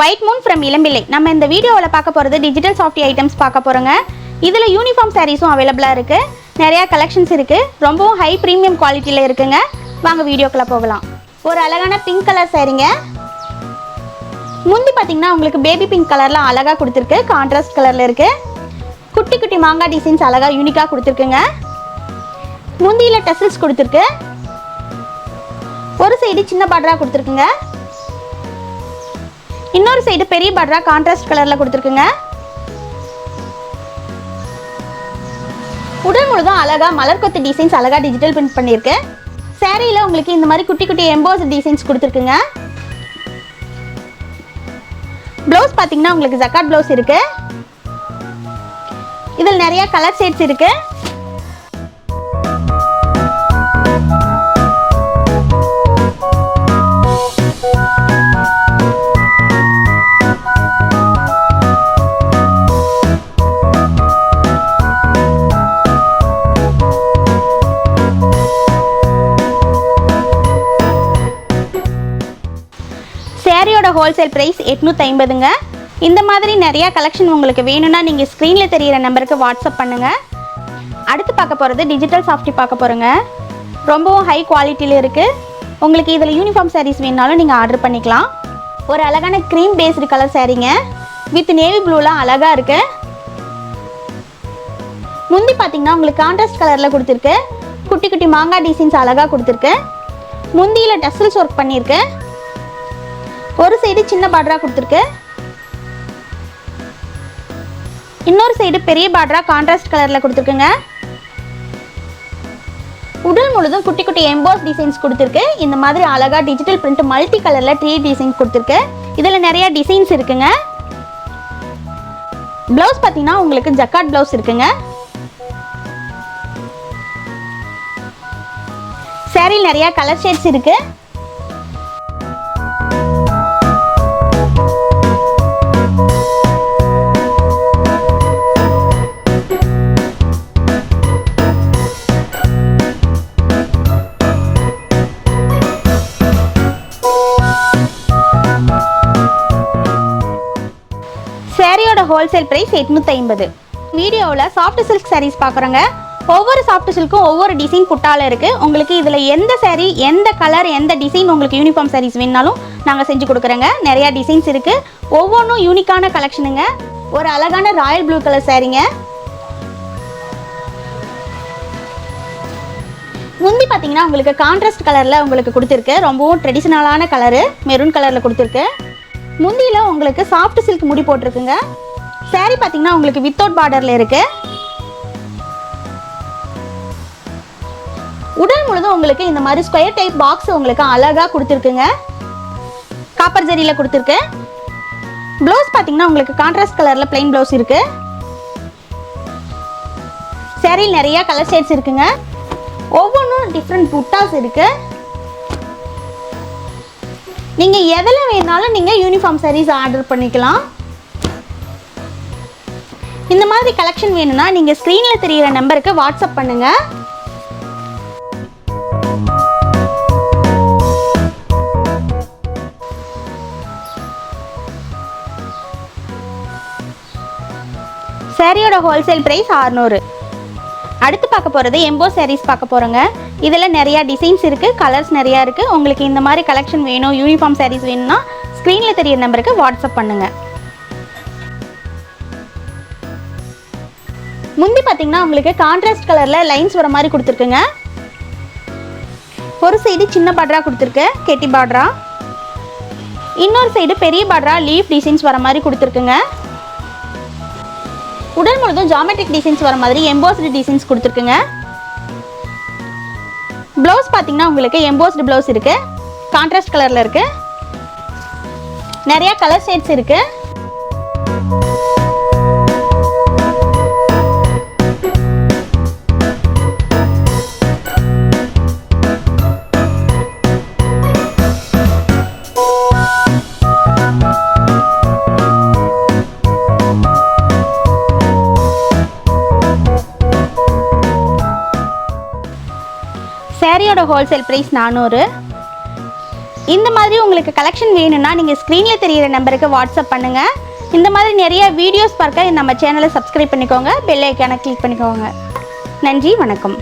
White Moon from இளம்பிள்ளை நம்ம இந்த வீடியோவில் பார்க்க போகிறது டிஜிட்டல் சாஃப்ட் ஐட்டம்ஸ் பார்க்க போகிறோங்க இதில் யூனிஃபார்ம் சாரீஸும் அவைலபிளாக இருக்குது நிறையா கலெக்ஷன்ஸ் இருக்குது ரொம்பவும் ஹை ப்ரீமியம் குவாலிட்டியில் இருக்குங்க. வாங்க வீடியோக்குள்ளே போகலாம். ஒரு அழகான பிங்க் கலர் சாரீங்க முந்தி பார்த்தீங்கன்னா உங்களுக்கு பேபி பிங்க் கலரில் அழகாக கொடுத்துருக்கு. கான்ட்ராஸ்ட் கலரில் இருக்குது குட்டி குட்டி மாங்காய் டிசைன்ஸ் அழகாக யூனிக்காக கொடுத்துருக்குங்க. முந்தியில் டெசல்ஸ் கொடுத்துருக்கு. ஒரு சைடு சின்ன பார்டராக கொடுத்துருக்குங்க. இன்னொரு சைடு பெரிய பார்டரா கான்ட்ராஸ்ட் கலரில் கொடுத்துருக்குங்க. உடல் முழுதும் அழகா மலர் கொத்து டிசைன்ஸ் அழகா டிஜிட்டல் பிரிண்ட் பண்ணியிருக்கு. சேரீயில் உங்களுக்கு இந்த மாதிரி குட்டி குட்டி எம்போஸ் டிசைன்ஸ் கொடுத்துருக்குங்க. ப்ளவுஸ் பார்த்தீங்கன்னா உங்களுக்கு ஜக்காட் ப்ளவுஸ் இருக்கு. இதில் நிறைய கலர் ஷேட்ஸ் இருக்குது ஹோல்சேல் ப்ரைஸ் எட்நூற்றி ஐம்பதுங்க இந்த மாதிரி நிறையா கலெக்ஷன் உங்களுக்கு வேணும்னா நீங்கள் ஸ்க்ரீனில் தெரிகிற நம்பருக்கு வாட்ஸ்அப் பண்ணுங்கள் அடுத்து பார்க்க போகிறது டிஜிட்டல் சாஃப்டி பார்க்க போகிறோங்க ரொம்பவும் ஹை குவாலிட்டியில் இருக்குது உங்களுக்கு இதில் யூனிஃபார்ம் சாரீஸ் வேணுனாலும் நீங்கள் ஆர்டர் பண்ணிக்கலாம். ஒரு அழகான க்ரீம் பேஸ்டு கலர் சாரீங்க வித் நேவி ப்ளூலாம் அழகாக இருக்குது முந்தி பார்த்தீங்கன்னா உங்களுக்கு கான்ட்ராஸ்ட் கலரில் கொடுத்துருக்கு. குட்டி குட்டி மாங்காய் டிசைன்ஸ் அழகாக கொடுத்துருக்கு. முந்தியில் டஸ்ல்ஸ் ஒர்க் பண்ணியிருக்கு. ஒரு சைடு சின்ன பார்டரா கொடுத்துருக்கு. இன்னொரு சைடு பெரிய பார்டரா கான்ட்ராஸ்ட் கலரில் கொடுத்துருக்குங்க. உடல் முழுதும் குட்டி குட்டி எம்போஸ் டிசைன்ஸ் கொடுத்துருக்கு. இந்த மாதிரி அழகா டிஜிட்டல் பிரிண்ட் மல்டி கலரில் ட்ரீ டிசைன் கொடுத்துருக்கு. இதில் நிறைய டிசைன்ஸ் இருக்குங்க. ப்ளவுஸ் பார்த்தீங்கன்னா உங்களுக்கு ஜக்காட் ப்ளவுஸ் இருக்குங்க. சேரீ நிறைய கலர் ஷேட்ஸ் இருக்குது ஹோல்சேல் ப்ரைஸ் எட்நூற்றி ஐம்பது வீடியோவில் சாஃப்ட் சில்க் சாரீஸ் பார்க்குறோங்க ஒவ்வொரு சாஃப்ட் சில்க்கும் ஒவ்வொரு டிசைன் புட்டால இருக்குது உங்களுக்கு இதில் எந்த saree எந்த கலர் எந்த டிசைன் உங்களுக்கு யூனிஃபார்ம் சாரீஸ் வேணுனாலும் நாங்கள் செஞ்சு கொடுக்குறோங்க. நிறையா டிசைன்ஸ் இருக்குது ஒவ்வொன்றும் யூனிக்கான கலெக்ஷனுங்க ஒரு அழகான ராயல் ப்ளூ கலர் சாரீங்க முந்தி பார்த்தீங்கன்னா உங்களுக்கு கான்ட்ராஸ்ட் கலரில் உங்களுக்கு கொடுத்துருக்கு. ரொம்பவும் ட்ரெடிஷ்னலான கலரு மெரூன் கலரில் கொடுத்துருக்கு. முந்தியில் உங்களுக்கு சாஃப்ட் சில்க் முடி போட்டிருக்குங்க. Saree பார்த்தீங்கன்னா உங்களுக்கு வித்தவுட் பார்டரில் இருக்கு. உடல் முழுதும் உங்களுக்கு இந்த மாதிரி ஸ்கொயர் டைப் பாக்ஸ் உங்களுக்கு அழகாக கொடுத்துருக்குங்க. காப்பர் ஜரியில் கொடுத்துருக்கு. ப்ளவுஸ் பார்த்தீங்கன்னா உங்களுக்கு கான்ட்ராஸ்ட் கலரில் பிளைன் ப்ளவுஸ் இருக்கு. சேரீல் நிறைய கலர் ஷேட்ஸ் இருக்குங்க. ஒவ்வொன்றும் டிஃப்ரெண்ட் புட்டாஸ் இருக்கு. நீங்கள் எதில் வேணாலும் நீங்கள் யூனிஃபார்ம் sarees ஆர்டர் பண்ணிக்கலாம். இந்த மாதிரி கலெக்ஷன் வேணும்னா நீங்கள் ஸ்க்ரீனில் தெரிகிற நம்பருக்கு வாட்ஸ்அப் பண்ணுங்கள் சேரீயோட ஹோல்சேல் ப்ரைஸ் 600 அடுத்து பார்க்க போகிறது எம்போ சேரீஸ் பார்க்க போகிறோங்க இதில் நிறையா டிசைன்ஸ் இருக்குது கலர்ஸ் நிறையா இருக்குது உங்களுக்கு இந்த மாதிரி கலெக்ஷன் வேணும் யூனிஃபார்ம் சேரீஸ் வேணும்னா ஸ்க்ரீனில் தெரியிற நம்பருக்கு வாட்ஸ்அப் பண்ணுங்கள் முந்தி பார்த்தீங்கன்னா உங்களுக்கு கான்ட்ராஸ்ட் கலரில் லைன்ஸ் வர மாதிரி கொடுத்துருக்குங்க. ஒரு சைடு சின்ன பார்டரா கொடுத்துருக்கு கெட்டி பார்டரா இன்னொரு சைடு பெரிய பார்டரா லீஃப் டிசைன்ஸ் வர மாதிரி கொடுத்துருக்குங்க. உடல் முழுதும் ஜாமெட்ரிக் டிசைன்ஸ் வர மாதிரி எம்போஸ்டு டிசைன்ஸ் கொடுத்துருக்குங்க. ப்ளவுஸ் பார்த்தீங்கன்னா உங்களுக்கு எம்போஸ்டு ப்ளவுஸ் இருக்குது கான்ட்ராஸ்ட் கலரில் இருக்குது நிறையா கலர் ஷேட்ஸ் இருக்குது சாரியோட ஹோல்சேல் ப்ரைஸ் நானூறு. இந்த மாதிரி உங்களுக்கு கலெக்ஷன் வேணும்னா நீங்கள் ஸ்க்ரீனில் தெரியிற நம்பருக்கு வாட்ஸ்அப் பண்ணுங்கள் இந்த மாதிரி நிறைய வீடியோஸ் பார்க்க நம்ம சேனலை சப்ஸ்கிரைப் பண்ணிக்கோங்க. பெல் ஐக்கானை கிளிக் பண்ணிக்கோங்க. நன்றி வணக்கம்.